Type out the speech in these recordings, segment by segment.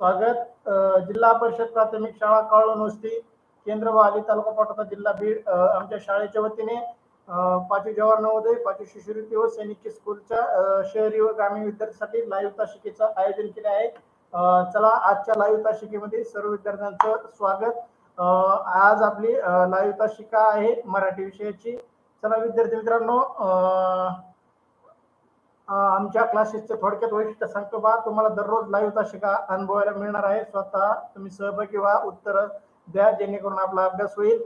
स्वागत. जिल्हा परिषद प्राथमिक शाळा काळू नुसती केंद्र वाली तालुका पाटोदा जिल्हा बीड आमच्या शाळेच्या वतीने. पाचवी जवाहर नवोदय पाचवी शिष्यवृत्ती व सैनिकी स्कूलच्या शहरी व ग्रामीण विद्यार्थ्यांसाठी लाईव्ह तासिकेचं आयोजन केले आहे. चला आजच्या लाईव्ह तासिकेमध्ये सर्व विद्यार्थ्यांचं स्वागत. आज आपली लाईव्ह तासिका आहे मराठी विषयाची. चला विद्यार्थी मित्रांनो आमच्या क्लासेसचे थोडक्यात वैशिष्ट्य सांगतो बा तुम्हाला दररोज लाईव्ह शिका अनुभवायला मिळणार आहे. स्वतः तुम्ही सहभागी व्हा उत्तर द्या जेणेकरून आपला अभ्यास होईल.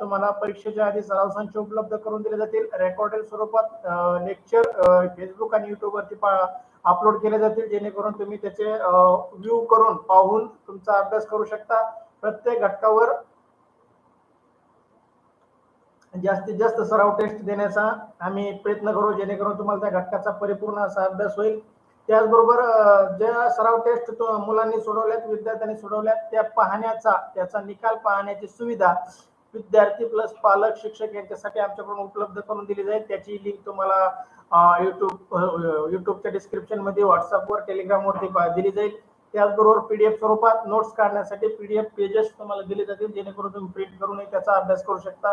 तुम्हाला परीक्षेच्या आधी सराव संच उपलब्ध करून दिले जातील. रेकॉर्डेड स्वरूपात लेक्चर फेसबुक आणि युट्यूबवरती अपलोड केले जातील. जेणेकरून तुम्ही त्याचे व्ह्यू करून पाहून तुमचा अभ्यास करू शकता. प्रत्येक घटकावर जास्तीत जास्त सराव टेस्ट देण्याचा आम्ही प्रयत्न करू जेणेकरून तुम्हाला त्या घटकाचा परिपूर्ण असा अभ्यास होईल. त्याचबरोबर ज्या सराव टेस्ट मुलांनी सोडवल्यात विद्यार्थ्यांनी सोडवल्यात त्या पाहण्याचा त्याचा निकाल पाहण्याची सुविधा विद्यार्थी प्लस पालक शिक्षक यांच्यासाठी आमच्याकडून उपलब्ध करून दिली जाईल. त्याची लिंक तुम्हाला युट्यूब युट्यूबच्या डिस्क्रिप्शनमध्ये व्हॉट्सअपवर टेलिग्रामवरती पा- दिली जाईल. त्याचबरोबर पीडीएफ स्वरूपात नोट्स काढण्यासाठी पीडीएफ पेजेस तुम्हाला दिले जातील जेणेकरून तुम्ही प्रिंट करूनही त्याचा अभ्यास करू शकता.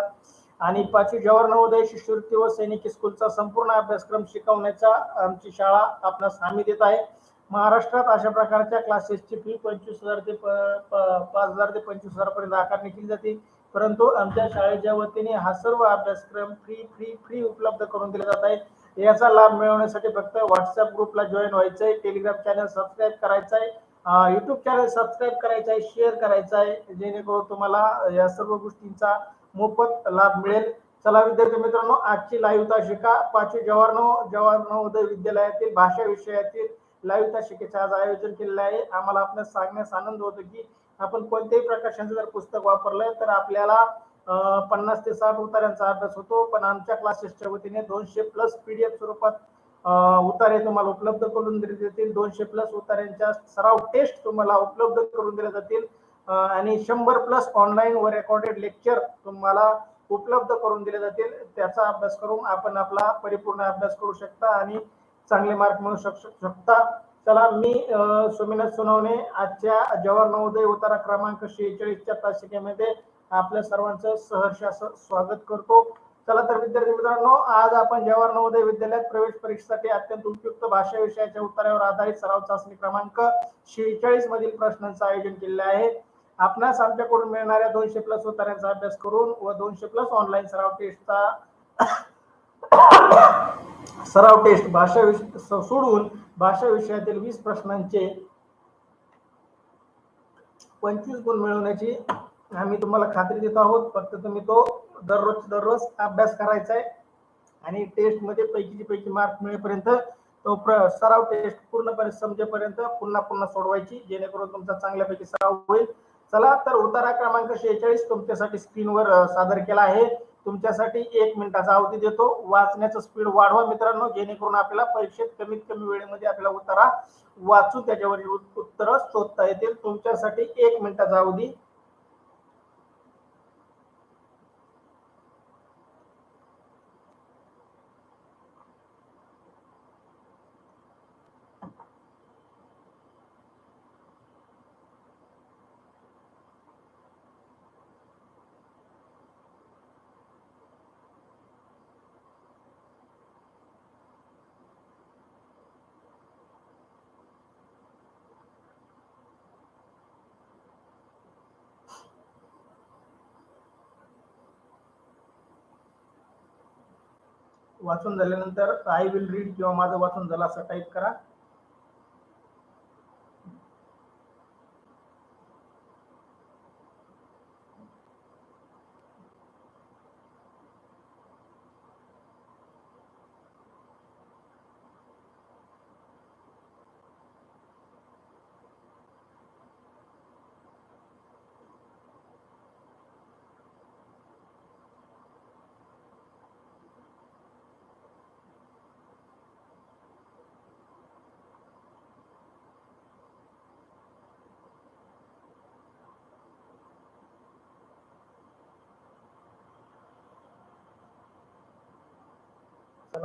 आणि पाचवी जवाहर नवोदय शिष्यवृत्ती व सैनिकी स्कूलचा संपूर्ण अभ्यासक्रम शिकवण्याचा आमची शाळा आपणास हमी देत आहे. महाराष्ट्रात अशा प्रकारच्या क्लासेसची फी पंचवीस हजार ते प- पाच हजार ते पंचवीस हजारपर्यंत आकारणी केली जाते. परंतु आमच्या शाळेच्या वतीने हा सर्व अभ्यासक्रम फ्री फ्री फ्री उपलब्ध करून दिला जात आहे. याचा लाभ मिळवण्यासाठी फक्त व्हॉट्सअप ग्रुपला जॉईन व्हायचं आहे टेलिग्राम चॅनल सबस्क्राईब करायचं आहे युट्यूब चॅनल सबस्क्राईब करायचं आहे शेअर करायचं आहे जेणेकरून तुम्हाला या सर्व गोष्टींचा मोफत लाभ मिळेल. चला विद्यार्थी मित्रांनो आजची लाईव्ह ताशिका पाचवी जवाहर नव जवाहर नवोदय विद्यालयातील भाषा विषयातील लाईव्ह ताशिकेचे आज आयोजन केलेलं आहे. आम्हाला आपल्याला सांगण्यास आनंद होतो की आपण कोणत्याही प्रकाशांचं जर पुस्तक वापरलं तर आपल्याला पन्नास ते साठ उतार्यांचा अभ्यास होतो. पण आमच्या क्लासेसच्या वतीने दोनशे प्लस पीडीएफ स्वरूपात उतारे तुम्हाला उपलब्ध करून दिले जातील. दोनशे प्लस उतार्यांच्या सराव टेस्ट तुम्हाला उपलब्ध करून दिल्या जातील. आणि शंभर प्लस ऑनलाईन व रेकॉर्डेड लेक्चर तुम्हाला उपलब्ध करून दिले जातील. त्याचा अभ्यास करून आपण आपला परिपूर्ण अभ्यास करू शकता आणि चांगले मार्क मिळू शक शकता. चला मी सुमिना सोमीनाथ आजच्या जवाहर नवोदय उतारा क्रमांक शेहेचाळीसच्या तासिकेमध्ये आपल्या सर्वांचं सहर्ष असं स्वागत करतो. चला तर विद्यार्थी मित्रांनो आज आपण जवाहर नवोदय विद्यालयात प्रवेश परीक्षेसाठी अत्यंत उपयुक्त भाषा विषयाच्या उत्तरावर आधारित सराव चाचणी क्रमांक शेहेचाळीस मधील प्रश्नांचं आयोजन केलेलं आहे. आपणास आमच्याकडून मिळणाऱ्या दोनशे प्लस उतार्यांचा अभ्यास करून व दोनशे प्लस ऑनलाईन सराव टेस्टचा सराव टेस्ट भाषा विषय सोडून भाषा विषयातील वीस प्रश्नांचे पंचवीस गुण मिळवण्याची आम्ही तुम्हाला खात्री देत आहोत. फक्त तुम्ही तो दररोज दररोज अभ्यास करायचा आहे आणि टेस्टमध्ये पैकी मार्क मिळेपर्यंत तो प्र- सराव टेस्ट पूर्णपणे समजेपर्यंत पुन्हा पुन्हा सोडवायची. जेणेकरून तुमचा चांगल्यापैकी सराव होईल. चला तर उतारा क्रमांक शेहेचाळीस तुमच्यासाठी स्क्रीनवर सादर केला आहे. तुमच्यासाठी एक मिनिटाचा अवधी देतो. वाचण्याचं स्पीड वाढवा मित्रांनो जेणेकरून आपल्याला परीक्षेत कमीत कमी वेळेमध्ये आपल्याला उतारा वाचून त्याच्यावरील उत्तर शोधता येतील. तुमच्यासाठी एक मिनिटाचा अवधी वाचून झाल्यानंतर आय विल रीड किंवा माझं वाचून झालं असं टाईप करा.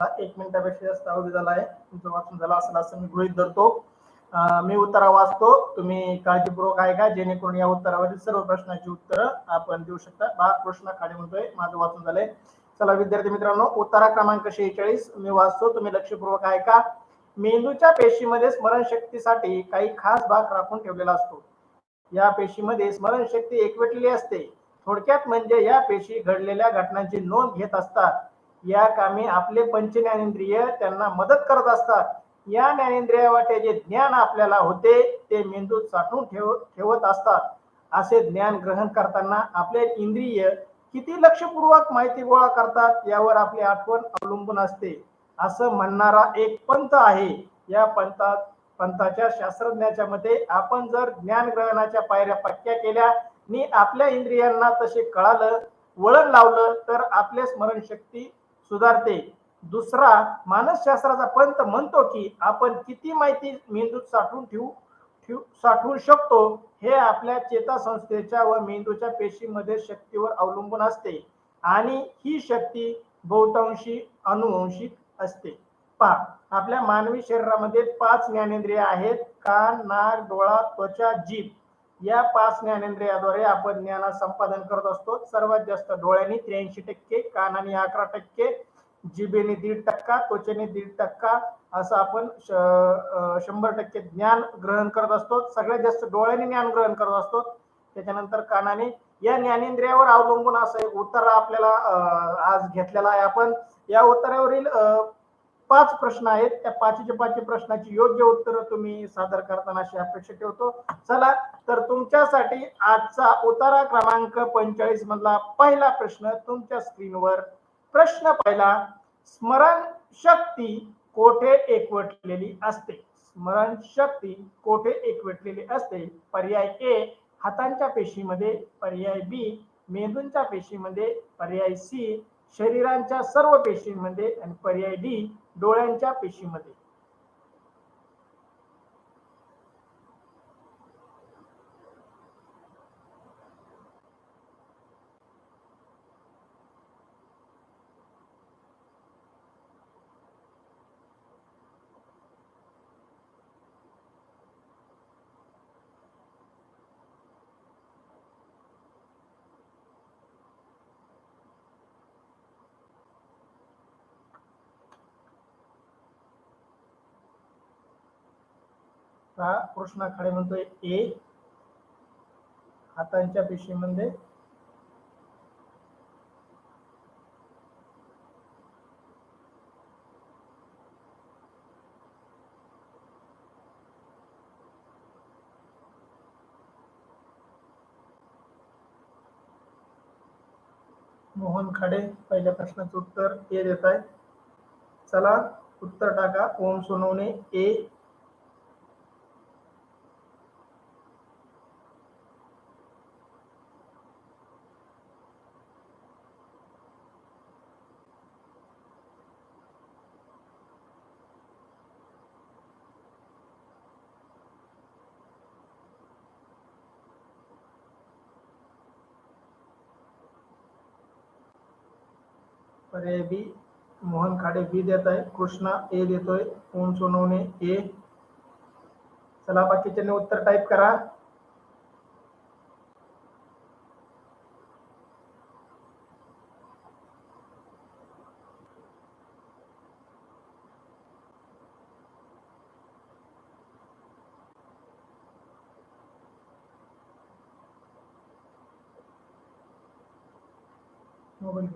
चला एक मिनिटापेक्षा जास्त अवधी झाला आहे. तुमचं वाचून झालं असेल असं मी गृहित धरतो. मी उत्तर वाचतो. तुम्ही काळजीपूर्वक ऐका जेणेकरून या उत्तरावरील सर्व प्रश्नांची उत्तरं आपण देऊ शकता. बा कृष्ण खाडे म्हणतोय. माझं वाचून झालंय. चला विद्यार्थी मित्रांनो उत्तरा क्रमांक शेहेचाळीस. मी वाचतो. तुम्ही लक्षपूर्वक ऐका. मेंदूच्या पेशीमध्ये स्मरणशक्तीसाठी काही खास भाग राखून ठेवलेला असतो. या पेशीमध्ये स्मरणशक्ती एकवटलेली असते. थोडक्यात म्हणजे या पेशी घडलेल्या घटनांची नोंद घेत असतात. या कामी आपले पंच ज्ञानेंद्रिय त्यांना मदत करत असतात. या ज्ञानेंद्रिया वाटे जे ज्ञान आपल्याला होते ते मेंदूत साठवून ठेव ठेवत असतात. असे ज्ञान ग्रहण करताना आपले इंद्रिय किती लक्षपूर्वक माहिती गोळा करतात यावर आपली आठवण अवलंबून असते. असं म्हणणारा एक पंथ आहे. या पंथात पंथाच्या शास्त्रज्ञाच्या मते आपण जर ज्ञान ग्रहणाच्या पायऱ्या पक्क्या केल्या आणि आपल्या इंद्रियांना तसे कळालं वळण लावलं तर आपले स्मरणशक्ती सुधारते. दुसरा मानसशास्त्राचा पंथ म्हणतो की आपण किती माहिती मेंदूत साठवून ठेवू ठेवू साठवू शकतो हे आपल्या चेतासंस्थेच्या व मेंदूच्या पेशीमध्ये शक्तीवर अवलंबून असते आणि ही शक्ती बहुतांशी अनुवंशिक असते. पहा आपल्या मानवी शरीरामध्ये पाच ज्ञानेंद्रिय आहेत कान नाक डोळा त्वचा जीभ. या पाच ज्ञानेंद्रियाद्वारे आपण ज्ञान संपादन करत असतो. सर्वात जास्त डोळ्यांनी त्र्याऐंशी टक्के कानाने अकरा टक्के जिबेने दीड टक्का त्वचेने दीड टक्का असं आपण श- शंभर टक्के ज्ञान ग्रहण करत असतो. सगळ्यात जास्त डोळ्याने ज्ञान ग्रहण करत असतो. त्याच्यानंतर कानाने या ज्ञानेंद्रियावर अवलंबून असं एक उत्तर आपल्याला आज घेतलेला आहे आपण. या उत्तरावरील पाच प्रश्न आहेत. त्या पाचच्या पाच प्रश्नाची योग्य उत्तरं तुम्ही सादर करताना अशी अपेक्षा ठेवतो. चला तर तुमच्यासाठी आजचा उतारा क्रमांक पंचेचाळीस मधला पहिला प्रश्न तुमच्या स्क्रीनवर. प्रश्न पहिला स्मरण शक्ती कोठे एकवटलेली असते? स्मरण शक्ती कोठे एकवटलेली असते? पर्याय ए हातांच्या पेशीमध्ये. पर्याय बी मेंदूंच्या पेशीमध्ये. पर्याय सी शरीरांच्या सर्व पेशींमध्ये. आणि पर्याय डी डोळ्यांच्या पेशीमध्ये. हा कृष्णा खाडे म्हणतोय ए हातांच्या पेशीमध्ये. मोहन खाडे पहिल्या प्रश्नाचं उत्तर ए देत आहे चला उत्तर टाका. ओम सोनवणे ए पर्याय बी मोहन खाडे बी देत आहे कृष्णा ए देतोय ओम सोनवणे ए. चला, बाकीच्यांनी उत्तर टाईप करा. मोबाईल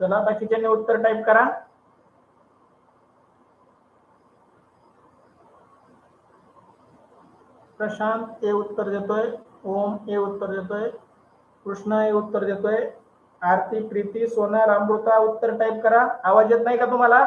चला बाकीच्यांनी उत्तर टाईप करा. प्रशांत ए उत्तर देतोय. ओम ए उत्तर देतोय. कृष्णा ए उत्तर देतोय. आरती प्रीती सोनार अमृता उत्तर टाईप करा. आवाज येत नाही का तुम्हाला?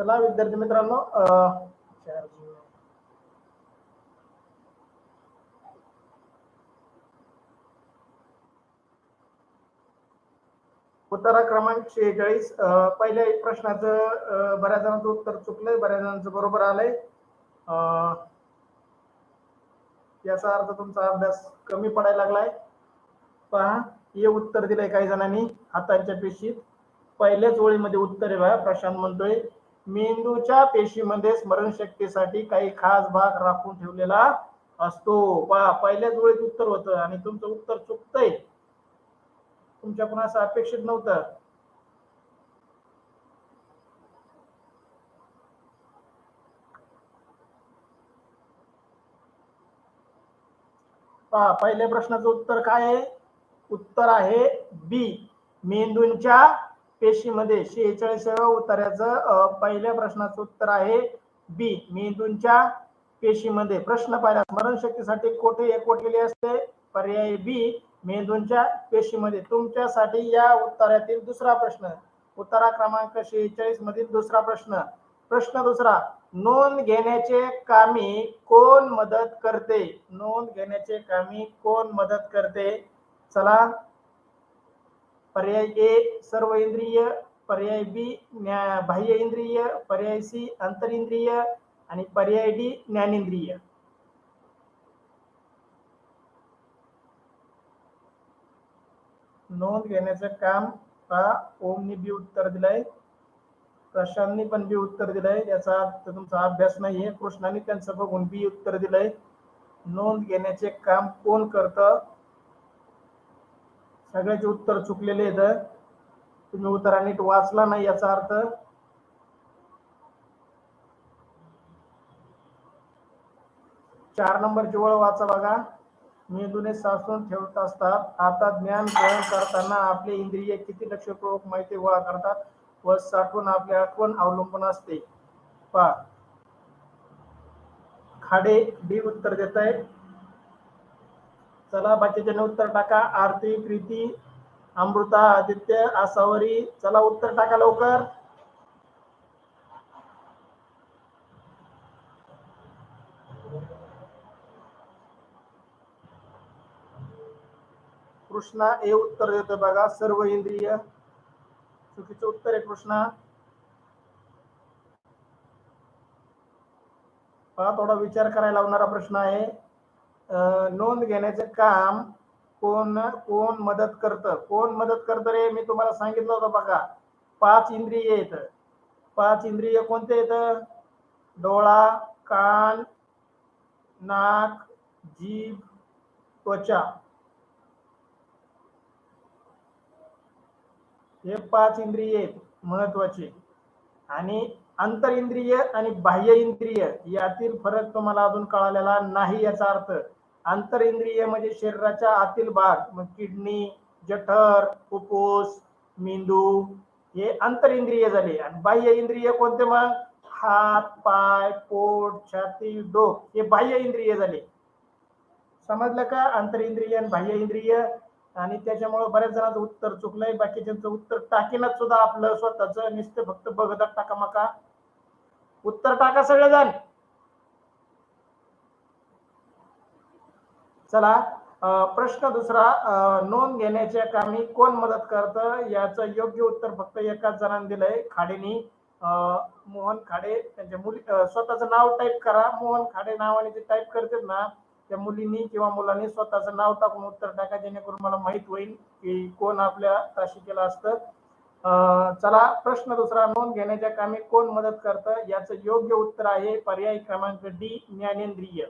चला विद्यार्थी मित्रांनो उत्तरा क्रमांक शेहेचाळीस पहिल्या प्रश्नाचं बऱ्याच जणांचं उत्तर चुकलंय बऱ्याच जणांचं बरोबर आलंय. अं, याचा अर्थ तुमचा अभ्यास कमी पडायला लागलाय. पहा हे उत्तर दिलंय काही जणांनी हातांच्या पेशीत. पहिल्याच ओळीमध्ये उत्तर आहे बघा प्रशांत म्हणतोय. मेंदूच्या पेशीमध्ये स्मरणशक्तीसाठी काही खास भाग राखून ठेवलेला असतो. पहा पहिल्याच वेळेत उत्तर होतं आणि तुमचं उत्तर चुकतंय. तुमच्या पण असं अपेक्षित नव्हतं? पहा पहिल्या प्रश्नाचं उत्तर काय आहे? उत्तर आहे बी. मेंदूंच्या पेशीमध्ये शेहेचाळीसाव्या उत्तराचं पहिल्या प्रश्नाचं उत्तर आहे बी. मेंदूंच्या पेशीमध्ये प्रश्न पाहिला. स्मरणशक्तीसाठी कोठे एकवटलेले असते? पर्याय बी. मेंदूंच्या पेशीमध्ये. तुमच्यासाठी या उत्तरातील दुसरा प्रश्न. उत्तरा क्रमांक शेहेचाळीस मधील दुसरा प्रश्न. प्रश्न दुसरा नोंद घेण्याचे कामी कोण मदत करते? नोंद घेण्याचे कामी कोण मदत करते? चला पर्याय ए सर्व इंद्रिय पर्याय बी बाह्य इंद्रिय पर्याय सी अंतरिंद्रिय आणि पर्याय डी ज्ञानेंद्रिय. नोंद घेण्याचं काम हा ओमनी बी उत्तर दिलंय. प्रशांतनी पण बी उत्तर दिलंय. याचा अर्थ तुमचा अभ्यास नाहीये. कृष्णाने त्यांचं बघून बी उत्तर दिलंय. नोंद घेण्याचे काम कोण करतं? सगळ्याचे उत्तर चुकलेले आहेत तुम्ही उत्तरा नीट वाचला नाही याचा अर्थ? चार नंबर ओळ वाचा बघा. मेंदूने साचून ठेवत असतात. आता ज्ञान ग्रहण करताना आपले इंद्रिय किती लक्षपूर्वक माहिती गोळा करतात व साठवून आपली आठवण अवलंबून असते. पहा. खाडे डी उत्तर देत आहे चला बाकीच्याने उत्तर टाका. आरती प्रीती अमृता आदित्य आसावरी. चला उत्तर टाका लवकर. कृष्णा हे उत्तर देतो बघा सर्व इंद्रिय. चुकीचं उत्तर आहे कृष्णा. हा थोडा विचार करायला लावणारा प्रश्न आहे. नोंद घेण्याचे काम कोण कोण मदत करतं? कोण मदत करतं रे? मी तुम्हाला सांगितलं होतं बघा. पाच इंद्रिय येत पाच इंद्रिय कोणते येत डोळा कान नाक जीभ त्वचा. हे पाच इंद्रिय आहेत महत्त्वाचे. आणि अंतर इंद्रिय आणि बाह्य इंद्रिय यातील फरक तुम्हाला अजून कळालेला नाही याचा अर्थ. आंतर इंद्रिय म्हणजे शरीराच्या आतील भाग मग किडनी जठर फुफ्फुस मेंदू हे आंतर इंद्रिय झाले. आणि बाह्य इंद्रिय कोणते मग? हात पाय पोट छाती डोक हे बाह्य इंद्रिय झाले. समजलं का? आंतर इंद्रिय आणि बाह्य इंद्रिय. आणि त्याच्यामुळे बऱ्याच जणांचं उत्तर चुकलंय. बाकीच्यांचं उत्तर टाकीनच सुद्धा आपलं स्वतःच. नुसतं फक्त बघतात टाका मका. उत्तर टाका सगळेजण. चला प्रश्न दुसरा नोंद घेण्याच्या कामी कोण मदत करतं? याचं योग्य उत्तर फक्त एकाच जणांनी दिलंय खाडेनी. मोहन खाडे त्यांच्या मुली स्वतःचं नाव टाईप करा. मोहन खाडे नावाने जे टाईप करतात ना त्या मुलींनी किंवा मुलांनी स्वतःचं नाव टाकून उत्तर टाका जेणेकरून मला माहीत होईल की कोण आपल्या ताशी केलं असतं चला प्रश्न दुसरा नोंद घेण्याच्या कामी कोण मदत करतं? याचं योग्य उत्तर आहे पर्याय क्रमांक डी ज्ञानेंद्रिय.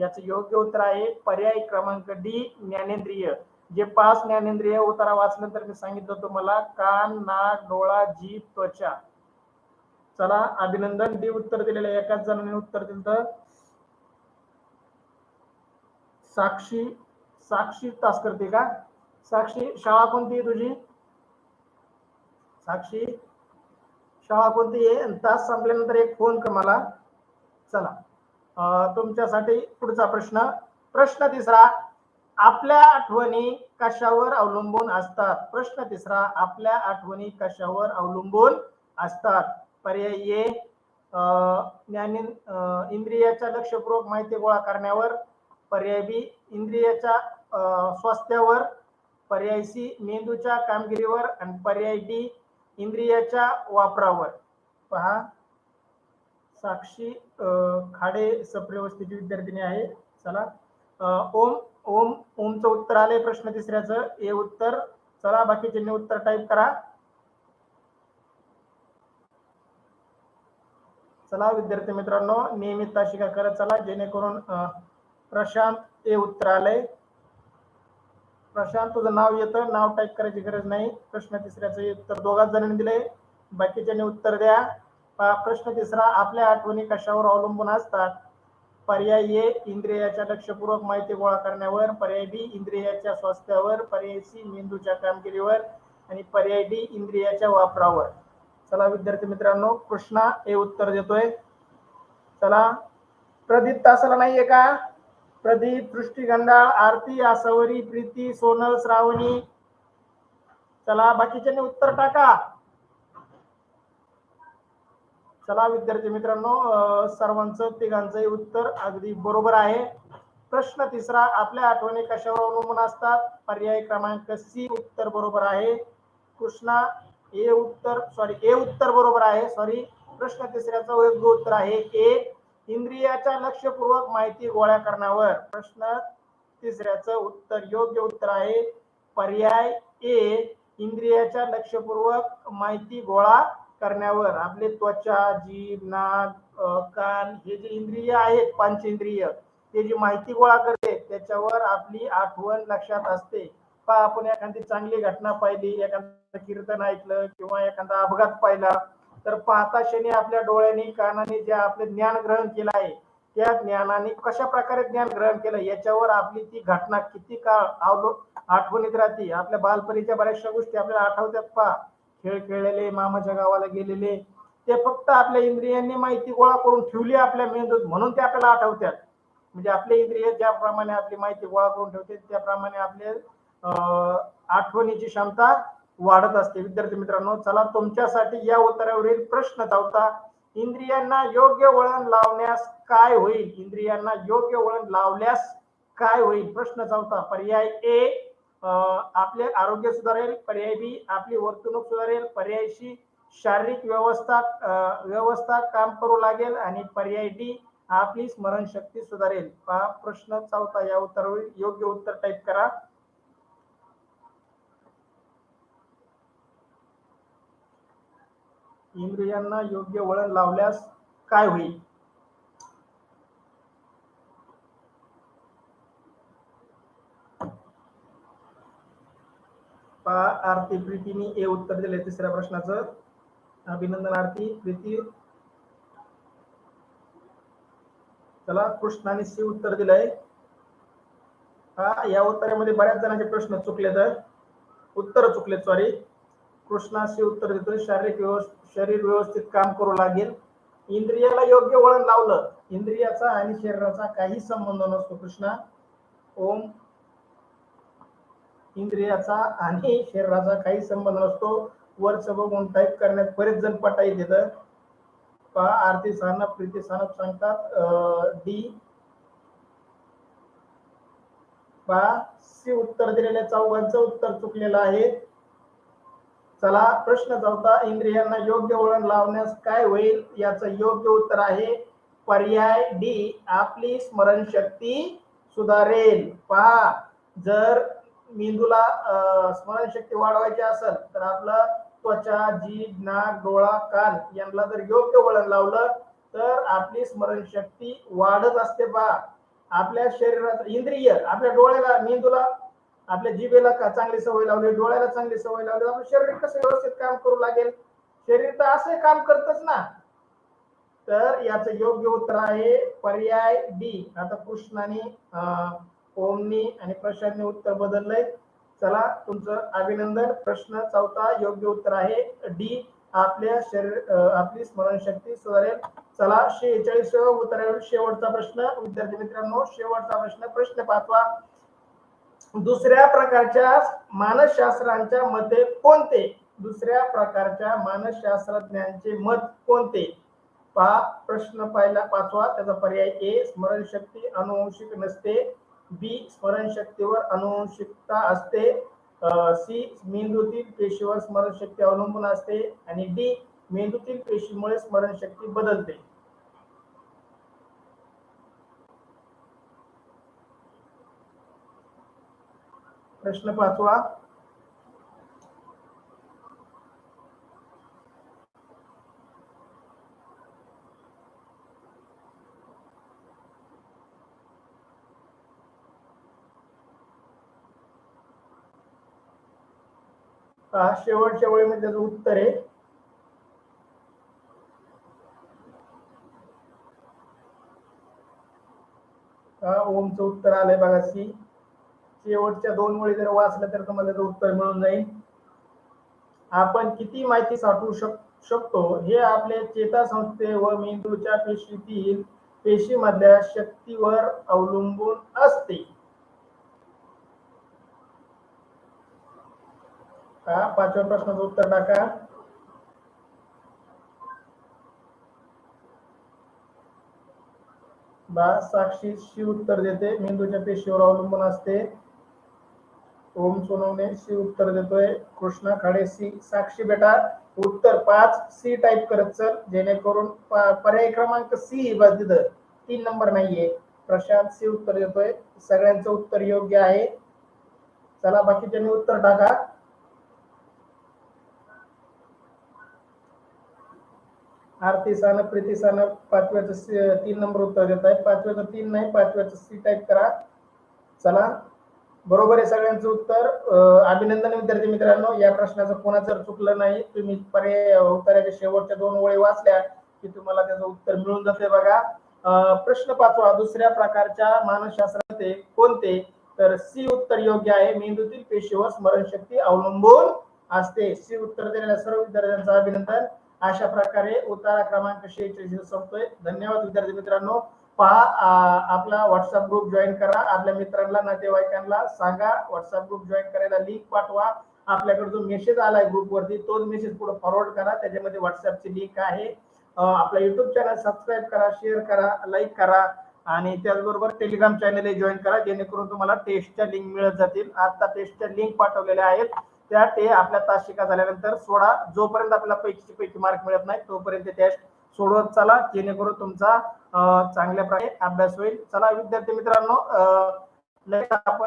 याचं योग्य उत्तर आहे पर्याय क्रमांक डी ज्ञानेंद्रिय. जे पाच ज्ञानेंद्रिय उत्तरा वाचल्यानंतर मी सांगितलं तुम्हाला कान नाक डोळा जीभ त्वचा. चला अभिनंदन. डी उत्तर दिलेलं एकाच जणांनी उत्तर दिलं साक्षी साक्षी तास करते का? साक्षी शाळा कोणती आहे तुझी? साक्षी शाळा कोणती आहे? आणि तास संपल्यानंतर एक फोन कर मला. चला. तुमच्यासाठी पुढचा प्रश्न प्रश्न तिसरा आपल्या आठवणी कशावर अवलंबून असतात? प्रश्न तिसरा आपल्या आठवणी कशावर अवलंबून असतात? पर्याय ए ज्ञानी इंद्रियाच्या लक्षपूर्वक माहिती गोळा करण्यावर. पर्याय बी इंद्रियाच्या स्वास्थ्यावर. पर्याय सी मेंदूच्या कामगिरीवर. आणि पर्याय डी इंद्रियाच्या वापरावर. पहा. साक्षी खाडे सप्रेवस्थेची विद्यार्थिनी आहे. चला. ओम ओम ओमचं उत्तर आलंय प्रश्न तिसऱ्याचं. ए उत्तर. चला बाकीचे उत्तर टाईप करा. चला विद्यार्थी मित्रांनो नियमित तासिका करत चला. जेणेकरून प्रशांत ए उत्तर आलंय. प्रशांत तुझं नाव येतं. नाव टाईप करायची गरज नाही. प्रश्न तिसऱ्याचं उत्तर. दोघाच जणांनी दिले बाकीच्यांनी उत्तर द्या. प्रश्न तिसरा आपल्या आठवणी कशावर अवलंबून असतात? पर्याय ए इंद्रियाच्या लक्षपूर्वक माहिती गोळा करण्यावर. पर्याय बी इंद्रियाच्या स्वास्थ्यावर. पर्याय सी मेंदूच्या कामगिरीवर. आणि पर्याय डी इंद्रियाच्या वापरावर. चला विद्यार्थी मित्रांनो कृष्णा हे उत्तर देतोय. चला प्रदीप तासाला नाहीये का? प्रदीप सृष्टी गंडाळ आरती आसवरी प्रीती सोनल श्रावणी. चला बाकीच्यांनी उत्तर टाका. चला विद्यार्थी मित्रांनो सर्वांचं तिघांचंही उत्तर अगदी बरोबर आहे. प्रश्न तिसरा आपल्या आठवणी कशावर अवलंबून असतात? पर्याय क्रमांक सी उत्तर बरोबर आहे. कृष्णा ए उत्तर सॉरी ए उत्तर बरोबर आहे सॉरी प्रश्न तिसऱ्याचं योग्य उत्तर आहे ए इंद्रियाच्या लक्षपूर्वक माहिती गोळा करण्यावर. प्रश्न तिसऱ्याचं उत्तर योग्य उत्तर आहे. पर्याय ए इंद्रियाच्या लक्षपूर्वक माहिती गोळा करण्यावर आपले त्वचा जीभ नाक कान हे जे इंद्रिय आहेत पंचेंद्रिय ते जी माहिती गोळा करते त्याच्यावर आपली आठवण लक्षात असते. पहा आपण एखादी चांगली घटना पाहिली एखादं कीर्तन ऐकलं किंवा एखादा अपघात पाहिला तर पाहता क्षणी आपल्या डोळ्यांनी कानाने जे आपले ज्ञान ग्रहण केलं आहे त्या ज्ञानाने कशा प्रकारे ज्ञान ग्रहण केलं याच्यावर आपली ती घटना किती काळ अवलो आठवणीत राहते? आपल्या बालपणीच्या बऱ्याचशा गोष्टी आपल्याला आठवतात पहा. खेळ खेळलेले मामाच्या गावाला गेलेले. ते फक्त आपल्या इंद्रियांनी माहिती गोळा करून ठेवली आपल्या मेंदूत म्हणून ते आपल्याला आठवतात. म्हणजे आपले इंद्रिय ज्याप्रमाणे आपली माहिती गोळा करून ठेवते त्याप्रमाणे आपले अं, आठवणीची क्षमता वाढत असते. विद्यार्थी मित्रांनो चला तुमच्यासाठी या उत्तरावरील प्रश्न धावता इंद्रियांना योग्य वळण लावण्यास काय होईल? इंद्रियांना योग्य वळण लावल्यास काय होईल? प्रश्न चौथा पर्याय ए आपले आरोग्य सुधारेल पर्याय बी आपली वर्तणूक सुधारेल पर्यायशी शारीरिक व्यवस्था व्यवस्था काम करू लागेल आणि पर्याय डी आपली स्मरणशक्ती सुधारेल. पहा प्रश्न चौथा या उत्तर योग्य उत्तर टाईप करा. इंद्रियांना योग्य वळण लावल्यास काय होईल? पा आरती प्रीतीने हे उत्तर दिले तिसऱ्या प्रश्नाचं. अभिनंदन आरती प्रीती. चला कृष्णाने सी उत्तर दिलंय. हा या उत्तरामध्ये बऱ्याच जणांचे प्रश्न चुकले तर उत्तर चुकले सॉरी कृष्णा सी उत्तर देतो शारीरिक व्यवस्थ शरीर व्यवस्थित काम करू लागेल. इंद्रियाला योग्य वळण लावलं. इंद्रियाचा आणि शरीराचा काही संबंध नसतो कृष्णा. ओम इंद्रियाचा आणि शरीराचा काही संबंध नसतो. वरच बघून टाईप करण्यात बरेच जण पटाई देतं पहा आरती सानप प्रीती सानप सांगतात. डी पहा सी उत्तर दिलेल्या चौघांचं उत्तर चुकलेलं आहे. चला प्रश्न चौथा इंद्रियांना योग्य वळण लावण्यास काय होईल याचं योग्य उत्तर आहे. पर्याय डी आपली स्मरणशक्ती सुधारेल. पहा जर मेंदूला स्मरणशक्ती वाढवायची असेल तर आपलं त्वचा जीभ नाक डोळा कान यांना जर योग्य वळण लावलं तर आपली स्मरणशक्ती वाढत असते पहा आपल्या शरीरात इंद्रिय आपल्या डोळ्याला मेंदूला आपल्या जिभेला का चांगली सवय लावली डोळ्याला चांगली सवय लावली आपलं शरीर कसं व्यवस्थित काम करू लागेल? शरीर तर असं काम करतच ना. तर याचं योग्य उत्तर आहे पर्याय डी. आता कृष्णाने अं, ओमनी आणि प्रशांतने उत्तर बदललंय. चला तुमचं अभिनंदन. प्रश्न चौथा योग्य उत्तर आहे. डी आपल्या शरीर आपली स्मरणशक्ती सुधारेल. चला शेहेचाळीस उत्तरावर शेवटचा प्रश्न. विद्यार्थी मित्रांनो शेवटचा प्रश्न प्रश्न पाचवा दुसऱ्या प्रकारच्या मानसशास्त्रांच्या मते कोणते? दुसऱ्या प्रकारच्या मानसशास्त्रज्ञांचे मत कोणते? पहा प्रश्न पहिला पाचवा त्याचा पर्याय ए स्मरणशक्ती अनुवंशिक नसते. बी स्मरणशक्तीवर अनुवंशिकता असते. सी मेंदूतील पेशीवर स्मरणशक्ती अवलंबून असते आणि डी मेंदूतील पेशीमुळे स्मरणशक्ती बदलते. प्रश्न पाचवा पहा, शेवटच्या वेळेमध्ये म्हणजे त्याचं उत्तर आहे. ओमचं उत्तर आलंय बघा सी. शेवटच्या दोन वेळी जर वाचलं तर तुम्हाला त्याचं उत्तर मिळून जाईल. आपण किती माहिती साठवू शक शकतो? हे आपल्या चेतासंस्थे व मेंदूच्या पेशीतील पेशीमधल्या शक्तीवर अवलंबून असते. हा पाचव्या प्रश्नाचं उत्तर टाका. बा साक्षी शी उत्तर देते. मेंदूच्या पेशीवर अवलंबून असते. ओम सोनवणे सी उत्तर देतोय. कृष्णा खाडे सी साक्षी बेटा उत्तर पाच. सी टाईप करत चल. जेणेकरून पर्याय क्रमांक सी बस तिथं तीन नंबर नाहीये. प्रशांत सी उत्तर देतोय. सगळ्यांचं उत्तर योग्य आहे. चला बाकीच्यांनी उत्तर टाका. आरती सानं प्रीती सानं पाचव्याचं तीन नंबर उत्तर देत आहे पाचव्याचं तीन नाही पाचव्याचं सी टाईप करा. चला. बरोबर आहे सगळ्यांचं उत्तर. अभिनंदन विद्यार्थी मित्रांनो. या प्रश्नाचं कोणाचं चुकलं नाही. तुम्ही पर्याय उत्तराच्या शेवटच्या दोन ओळी वाचल्या की तुम्हाला त्याचं उत्तर मिळून जाते बघा. प्रश्न पाचवा. दुसऱ्या प्रकारच्या मानसशास्त्राचे कोणते? तर सी उत्तर योग्य आहे. मेंदूतील पेशीवर स्मरणशक्ती अवलंबून असते. सी उत्तर दिलेल्या सर्व विद्यार्थ्यांचं अभिनंदन. अशा प्रकारे उतारा क्रमांक शेहेचाळीस संपतोय. धन्यवाद विद्यार्थी मित्रांनो. पहा आपला व्हॉट्सअप ग्रुप जॉईन करा. आपल्या मित्रांना नातेवाईकांना सांगा. व्हॉट्सअप ग्रुप जॉईन करायला लिंक पाठवा. आपल्याकडे जो मेसेज आलाय ग्रुप वरती तोच मेसेज पुढे फॉरवर्ड करा. त्याच्यामध्ये व्हॉट्सअपची लिंक आहे. आपला युट्यूब चॅनल सबस्क्राईब करा शेअर करा लाईक करा आणि त्याचबरोबर टेलिग्राम चॅनल जॉईन करा. जेणेकरून तुम्हाला टेस्टच्या लिंक मिळत जातील. आता टेस्टच्या लिंक पाठवलेल्या आहेत. त्या ते आपल्या तास शिका झाल्यानंतर सोडा. जोपर्यंत आपल्याला पैकी पैकी मार्क मिळत नाही तोपर्यंत टेस्ट सोडवत चला. जेणेकरून तुमचा चांगल्या प्रकारे अभ्यास होईल. चला विद्यार्थी मित्रांनो आपण